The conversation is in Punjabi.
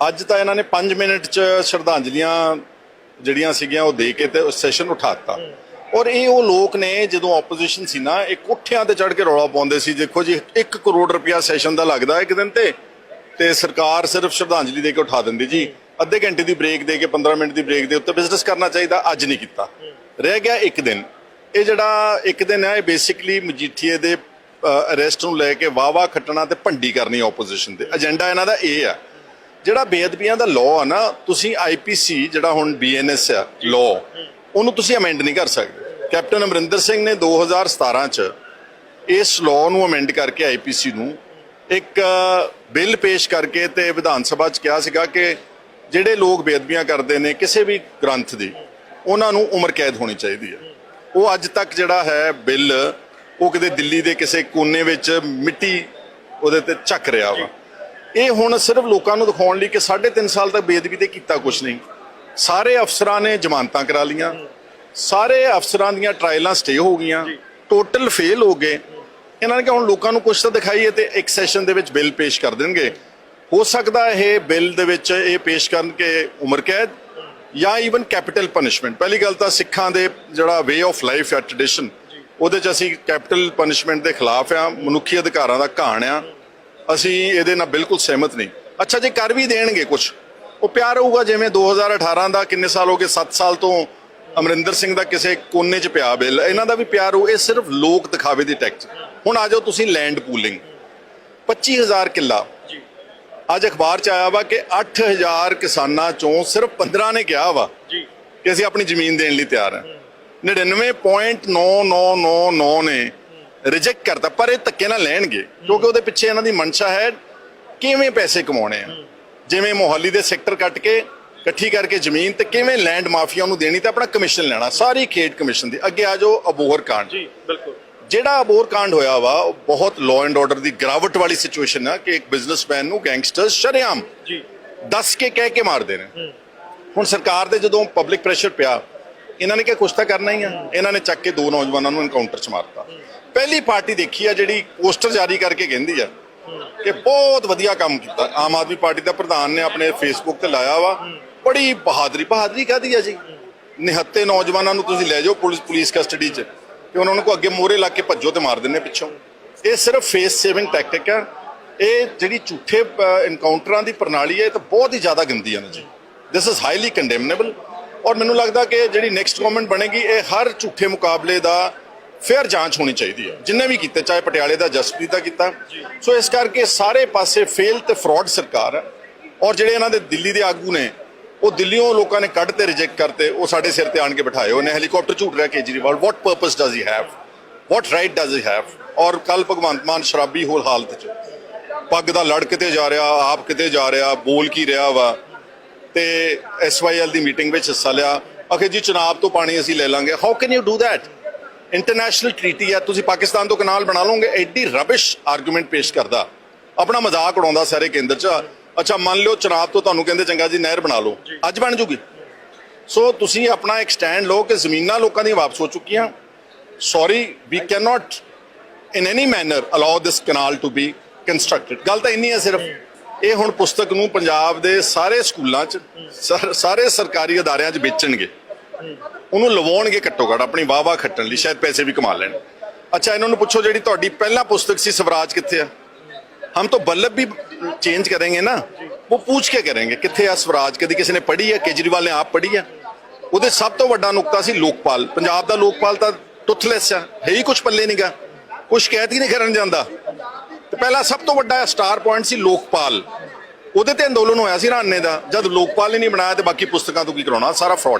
ਅੱਜ ਤਾਂ ਇਹਨਾਂ ਨੇ 5 ਮਿੰਟ ਚ ਸ਼ਰਧਾਂਜਲੀਆਂ ਜਿਹੜੀਆਂ ਸੀਗੀਆਂ ਉਹ ਦੇ ਕੇ ਤੇ ਸੈਸ਼ਨ ਉਠਾਤਾ। ਔਰ ਇਹ ਉਹ ਲੋਕ ਨੇ ਜਦੋਂ ਆਪੋਜੀਸ਼ਨ ਸੀ ਨਾ, ਇਹ ਕੋਠਿਆਂ ਤੇ ਚੜ ਕੇ ਰੌਲਾ ਪਾਉਂਦੇ ਸੀ। ਦੇਖੋ ਜੀ 1 ਕਰੋੜ ਰੁਪਇਆ ਸੈਸ਼ਨ ਦਾ ਲੱਗਦਾ ਇੱਕ ਦਿਨ ਤੇ ਤੇ ਸਰਕਾਰ ਸਿਰਫ ਸ਼ਰਧਾਂਜਲੀ ਦੇ ਕੇ ਉਠਾ ਦਿੰਦੀ ਜੀ। ਅੱਧੇ ਘੰਟੇ ਦੀ ਬ੍ਰੇਕ ਦੇ ਕੇ 15 ਮਿੰਟ ਦੀ ਬ੍ਰੇਕ ਦੇ ਉੱਤੇ ਬਿਜ਼ਨਸ ਕਰਨਾ ਚਾਹੀਦਾ, ਅੱਜ ਨਹੀਂ ਕੀਤਾ। ਰਹਿ ਗਿਆ ਇੱਕ ਦਿਨ। ਇਹ ਜਿਹੜਾ ਇੱਕ ਦਿਨ ਹੈ, ਇਹ ਬੇਸਿਕਲੀ ਮਜੀਠੀਏ ਦੇ ਅਰੈਸਟ ਨੂੰ ਲੈ ਕੇ ਵਾਵਾ ਖੱਟਣਾ ਤੇ ਭੰਡੀ ਕਰਨੀ ਆਪੋਜੀਸ਼ਨ ਦੇ ਏਜੰਡਾ ਇਹਨਾਂ ਦਾ ਇਹ ਆ ਜਿਹੜਾ ਬੇਅਦਬੀਆਂ ਦਾ ਲਾਅ ਆ ਨਾ, ਤੁਸੀਂ ਆਈਪੀਸੀ ਜਿਹੜਾ ਹੁਣ ਬੀਐਨਐਸ ਆ ਲਾਅ ਉਹਨੂੰ ਤੁਸੀਂ ਅਮੈਂਡ ਨਹੀਂ ਕਰ ਸਕਦੇ। ਕੈਪਟਨ ਅਮਰਿੰਦਰ ਸਿੰਘ ਨੇ 2017 ਚ ਇਸ ਲਾਅ ਨੂੰ ਅਮੈਂਡ ਕਰਕੇ ਆਈਪੀਸੀ ਨੂੰ ਇੱਕ ਬਿੱਲ ਪੇਸ਼ ਕਰਕੇ ਤੇ ਵਿਧਾਨ ਸਭਾ ਚ ਕਿਹਾ ਸੀਗਾ ਕਿ ਜਿਹੜੇ ਲੋਕ ਬੇਅਦਬੀਆਂ ਕਰਦੇ ਨੇ, ਕਿਸੇ ਵੀ ਗ੍ਰੰਥ ਦੀ, ਉਹਨਾਂ ਨੂੰ ਉਮਰ ਕੈਦ ਹੋਣੀ ਚਾਹੀਦੀ ਹੈ। ਉਹ ਅੱਜ ਤੱਕ ਜਿਹੜਾ ਹੈ ਬਿੱਲ, ਉਹ ਕਿਤੇ ਦਿੱਲੀ ਦੇ ਕਿਸੇ ਕੋਨੇ ਵਿੱਚ ਮਿੱਟੀ ਉਹਦੇ ਤੇ ਚੱਕ ਰਿਹਾ ਵਾ। ਇਹ ਹੁਣ ਸਿਰਫ ਲੋਕਾਂ ਨੂੰ ਦਿਖਾਉਣ ਲਈ ਕਿ 3.5 ਸਾਲ ਤੱਕ ਬੇਅਦਬੀ ਤੇ ਕੀਤਾ ਕੁਝ ਨਹੀਂ। ਸਾਰੇ ਅਫਸਰਾਂ ਨੇ ਜ਼ਮਾਨਤਾਂ ਕਰਾ ਲੀਆਂ ਸਾਰੇ ਅਫਸਰਾਂ ਦੀਆਂ ਟ੍ਰਾਇਲਾਂ ਸਟੇ ਹੋ ਗਈਆਂ। ਟੋਟਲ ਫੇਲ ਹੋ ਗਏ। ਇਹਨਾਂ ਨੇ ਕਿ ਹੁਣ ਲੋਕਾਂ ਨੂੰ ਕੁਝ ਤਾਂ ਦਿਖਾਈਏ ਤੇ ਇੱਕ ਸੈਸ਼ਨ ਦੇ ਵਿੱਚ ਬਿੱਲ ਪੇਸ਼ ਕਰ ਦੇਣਗੇ। ਹੋ ਸਕਦਾ ਇਹ ਬਿੱਲ ਦੇ ਵਿੱਚ ਇਹ ਪੇਸ਼ ਕਰਨ ਕਿ ਉਮਰ ਕੈਦ ਜਾਂ ਈਵਨ ਕੈਪੀਟਲ ਪਨਿਸ਼ਮੈਂਟ ਪਹਿਲੀ ਗੱਲ ਤਾਂ ਸਿੱਖਾਂ ਦੇ ਜਿਹੜਾ ਵੇ ਆਫ ਲਾਈਫ ਹੈ ਟ੍ਰੈਡੀਸ਼ਨ ਉਹਦੇ ਚ ਅਸੀਂ ਕੈਪੀਟਲ ਪਨਿਸ਼ਮੈਂਟ ਦੇ ਖਿਲਾਫ ਆ ਮਨੁੱਖੀ ਅਧਿਕਾਰਾਂ ਦਾ ਘਾਣ ਆ ਅਸੀਂ ਇਹਦੇ ਨਾਲ ਬਿਲਕੁਲ ਸਹਿਮਤ ਨਹੀਂ। ਅੱਛਾ ਜੇ ਕਰ ਵੀ ਦੇਣਗੇ ਕੁਝ ਉਹ ਪਿਆਰ ਹੋਊਗਾ ਜਿਵੇਂ 2018 ਦਾ ਕਿੰਨੇ ਸਾਲ ਹੋ ਗਏ 7 ਸਾਲ ਤੋਂ ਅਮਰਿੰਦਰ ਸਿੰਘ ਦਾ ਕਿਸੇ ਕੋਨੇ 'ਚ ਪਿਆ ਬਿੱਲ। ਇਹਨਾਂ ਦਾ ਵੀ ਪਿਆਰ ਹੋ ਇਹ ਸਿਰਫ ਲੋਕ ਦਿਖਾਵੇ ਦੀ ਟੈਕਸ। ਹੁਣ ਆ ਜਾਓ ਤੁਸੀਂ ਲੈਂਡ ਪੂਲਿੰਗ 25000 ਕਿੱਲਾ। ਅੱਜ ਅਖਬਾਰ 'ਚ ਆਇਆ ਵਾ ਕਿ 8000 ਕਿਸਾਨਾਂ ਚੋਂ ਸਿਰਫ 15 ਨੇ ਕਿਹਾ ਵਾ ਜੀ। ਕਿ ਅਸੀਂ ਆਪਣੀ ਜ਼ਮੀਨ ਦੇਣ ਲਈ ਤਿਆਰ ਹਾਂ। 99.9999 ਨੇ ਰਿਜੈਕਟ ਕਰਤਾ ਪਰ ਇਹ ਧੱਕੇ ਨਾਲ ਲੈਣਗੇ ਕਿਉਂਕਿ ਉਹਦੇ ਪਿੱਛੇ ਇਹਨਾਂ ਦੀ ਮਨਸ਼ਾ ਹੈ ਕਿਵੇਂ ਪੈਸੇ ਕਮਾਉਣੇ ਆ? ਜਿਵੇਂ ਮੋਹਾਲੀ ਦੇ ਸੈਕਟਰ ਕੱਟ ਕੇ ਇਕੱਠੀ ਕਰਕੇ ਜ਼ਮੀਨ ਤੇ ਕਿਵੇਂ ਲੈਂਡ ਮਾਫੀਆ ਨੂੰ ਦੇਣੀ ਤੇ ਆਪਣਾ ਕਮਿਸ਼ਨ ਲੈਣਾ ਸਾਰੀ ਖੇਡ ਕਮਿਸ਼ਨ ਦੀ। ਅੱਗੇ ਆ ਜਾਓ ਅਬੋਹਰ ਕਾਂਡ। ਜੀ ਬਿਲਕੁਲ। ਜਿਹੜਾ ਅਬੋਹਰ ਕਾਂਡ ਹੋਇਆ ਵਾ ਉਹ ਬਹੁਤ ਲਾਅ ਐਂਡ ਆਰਡਰ ਦੀ ਗਿਰਾਵਟ ਵਾਲੀ ਸਿਚੁਏਸ਼ਨ ਆ ਕਿ ਇੱਕ ਬਿਜ਼ਨਸਮੈਨ ਨੂੰ ਗੈਂਗਸਟਰਸ ਸ਼ਰੇਆਮ ਜੀ। ਦੱਸ ਕੇ ਕਹਿ ਕੇ ਮਾਰਦੇ ਨੇ। ਹੁਣ ਸਰਕਾਰ ਦੇ ਜਦੋਂ ਪਬਲਿਕ ਪ੍ਰੈਸ਼ਰ ਪਿਆ ਇਹਨਾਂ ਨੇ ਕਿਹਾ ਕੁਛ ਤਾਂ ਕਰਨਾ ਹੀ ਆ। ਇਹਨਾਂ ਨੇ ਚੱਕ ਕੇ ਦੋ ਨੌਜਵਾਨਾਂ ਨੂੰ ਐਨਕਾਊਂਟਰ ਚ ਮਾਰਤਾ। ਪਹਿਲੀ ਪਾਰਟੀ ਦੇਖੀ ਆ ਜਿਹੜੀ ਪੋਸਟਰ ਜਾਰੀ ਕਰਕੇ ਕਹਿੰਦੀ ਆ ਕਿ ਬਹੁਤ ਵਧੀਆ ਕੰਮ ਕੀਤਾ। ਆਮ ਆਦਮੀ ਪਾਰਟੀ ਦਾ ਪ੍ਰਧਾਨ ਨੇ ਆਪਣੇ ਫੇਸਬੁੱਕ ਤੇ ਲਾਇਆ ਵਾ। ਬੜੀ ਬਹਾਦਰੀ ਬਹਾਦਰੀ ਕਾਹਦੀ ਆ ਜੀ? ਨਿਹੱਤੇ ਨੌਜਵਾਨਾਂ ਨੂੰ ਤੁਸੀਂ ਲੈ ਜਾਓ ਪੁਲਿਸ ਪੁਲਿਸ ਕਸਟਡੀ 'ਚ ਤੇ ਉਹਨਾਂ ਨੂੰ ਕੋ ਅੱਗੇ ਮੋਹਰੇ ਲਾ ਕੇ ਭੱਜੋ ਤੇ ਮਾਰ ਦਿੰਨੇ ਪਿੱਛੋਂ। ਇਹ ਸਿਰਫ ਫੇਸ ਸੇਵਿੰਗ ਟੈਕਟਿਕ ਆ। ਇਹ ਜਿਹੜੀ ਝੂਠੇ ਇਨਕਾਊਂਟਰਾਂ ਦੀ ਪ੍ਰਣਾਲੀ ਹੈ ਇਹ ਤਾਂ ਬਹੁਤ ਹੀ ਜ਼ਿਆਦਾ ਗੰਦੀ ਆ ਨਾ ਜੀ। ਦਿਸ ਇਜ਼ ਹਾਈਲੀ ਕੰਡੈਮਨੇਬਲ ਔਰ ਮੈਨੂੰ ਲੱਗਦਾ ਕਿ ਜਿਹੜੀ ਨੈਕਸਟ ਗਵਰਨਮੈਂਟ ਬਣੇਗੀ, ਇਹ ਹਰ ਝੂਠੇ ਮੁਕਾਬਲੇ ਦਾ ਫੇਅਰ ਜਾਂਚ ਹੋਣੀ ਚਾਹੀਦੀ ਹੈ। ਜਿੰਨੇ ਵੀ ਕੀਤੇ, ਚਾਹੇ ਪਟਿਆਲੇ ਦਾ, ਜਸਪ੍ਰੀਤ ਦਾ ਕੀਤਾ। ਸੋ ਇਸ ਕਰਕੇ ਸਾਰੇ ਪਾਸੇ ਫੇਲ ਤੇ ਫਰਾਡ ਸਰਕਾਰ ਹੈ। ਔਰ ਜਿਹੜੇ ਇਹਨਾਂ ਦੇ ਦਿੱਲੀ ਦੇ ਆਗੂ ਨੇ, ਉਹ ਦਿੱਲੀੋਂ ਲੋਕਾਂ ਨੇ ਕੱਢ ਤੇ ਰਿਜੈਕਟ ਕਰਤੇ, ਉਹ ਸਾਡੇ ਸਿਰ ਤੇ ਆਣ ਕੇ ਬਿਠਾਏ ਉਹਨੇ ਹੈਲੀਕਾਪਟਰ ਝੂਟ ਰਿਹਾ Kejriwal what purpose does he have what right does he have ਔਰ ਕੱਲ ਭਗਵੰਤ ਮਾਨ ਸ਼ਰਾਬੀ ਹੋਲ ਹਾਲਤ ਚ। ਪੱਗ ਦਾ ਲੜ ਕਿਤੇ ਜਾ ਰਿਹਾ, ਆਪ ਕਿਤੇ ਜਾ ਰਿਹਾ, ਬੋਲ ਕੀ ਰਿਹਾ ਵਾ? ਤੇ ਐਸਵਾਈਐਲ ਦੀ ਮੀਟਿੰਗ ਵਿੱਚ ਹਿੱਸਾ ਲਿਆ। ਅਖੇ ਜੀ ਚੁਣਾਵ ਤੋਂ ਪਾਣੀ ਅਸੀਂ ਲੈ ਲਾਂਗੇ। How can you do that international treaty ਆ ਤੁਸੀਂ ਪਾਕਿਸਤਾਨ ਤੋਂ ਕਨਾਲ ਬਣਾ ਲਓਗੇ। ਐਡੀ ਰਬਿਸ਼ ਆਰਗੂਮੈਂਟ ਪੇਸ਼ ਕਰਦਾ। ਆਪਣਾ ਮਜ਼ਾਕ ਉਡਾਉਂਦਾ ਸਾਰੇ ਕੇਂਦਰ 'ਚ। ਅੱਛਾ ਮੰਨ ਲਿਓ ਚੁਣਾਵ ਤੋਂ ਤੁਹਾਨੂੰ ਕਹਿੰਦੇ ਚੰਗਾ ਜੀ ਨਹਿਰ ਬਣਾ ਲਓ। ਅੱਜ ਬਣ ਜੂਗੀ। ਸੋ ਤੁਸੀਂ ਆਪਣਾ ਇੱਕ ਸਟੈਂਡ ਲਓ ਕਿ ਜ਼ਮੀਨਾਂ ਲੋਕਾਂ ਦੀਆਂ ਵਾਪਸ ਹੋ ਚੁੱਕੀਆਂ। Sorry we can not in any manner allow this canal to be constructed ਗੱਲ ਤਾਂ ਇੰਨੀ ਹੈ ਸਿਰਫ। ਇਹ ਹੁਣ ਪੁਸਤਕ ਨੂੰ ਪੰਜਾਬ ਦੇ ਸਾਰੇ ਸਕੂਲਾਂ 'ਚ, ਸਾਰੇ ਸਰਕਾਰੀ ਅਦਾਰਿਆਂ 'ਚ ਵੇਚਣਗੇ। ਉਹਨੂੰ ਲਵਾਉਣਗੇ ਘੱਟੋ ਘੱਟ, ਆਪਣੀ ਵਾਵਾ ਖੱਟਣ ਲਈ, ਸ਼ਾਇਦ ਪੈਸੇ ਵੀ ਕਮਾ ਲੈਣ। ਅੱਛਾ, ਇਹਨਾਂ ਨੂੰ ਪੁੱਛੋ ਜਿਹੜੀ ਤੁਹਾਡੀ ਪਹਿਲਾ ਪੁਸਤਕ ਸੀ, ਸਵਰਾਜ ਕਿੱਥੇ ਆ? ਹਮ ਤੋਂ ਬੱਲਬ ਵੀ ਚੇਂਜ ਕਰਾਂਗੇ ਨਾ। ਉਹ ਪੁੱਛ ਕੇ ਕਰਾਂਗੇ, ਕਿੱਥੇ ਆ ਸਵਰਾਜ? ਕਦੀ ਕਿਸੇ ਨੇ ਪੜ੍ਹੀ ਹੈ ਕੇਜਰੀਵਾਲ ਨੇ ਆਪ ਪੜ੍ਹੀ ਹੈ ਉਹਦੇ ਸਭ ਤੋਂ ਵੱਡਾ ਨੁਕਤਾ ਸੀ ਲੋਕਪਾਲ। ਪੰਜਾਬ ਦਾ ਲੋਕਪਾਲ ਤਾਂ ਟੁੱਥਲੈਸ ਆ, ਹੈ ਹੀ ਕੁਝ ਪੱਲੇ ਨਹੀਂਗਾ ਕੁਝ ਕਹਿਤ ਹੀ ਨਹੀਂ ਕਰਨ ਜਾਂਦਾ। ਤੇ ਪਹਿਲਾ ਸਭ ਤੋਂ ਵੱਡਾ ਸਟਾਰ ਪੁਆਇੰਟ ਸੀ ਲੋਕਪਾਲ। ਉਹਦੇ ਤੇ ਅੰਦੋਲਨ ਹੋਇਆ ਸੀ ਰਾਣੇ ਦਾ। ਜਦ ਲੋਕਪਾਲ ਨੇ ਨਹੀਂ ਬਣਾਇਆ ਤੇ ਬਾਕੀ ਪੁਸਤਕਾਂ ਤੋਂ ਕੀ ਕਰਾਉਣਾ? ਸਾਰਾ ਫਰਾਡ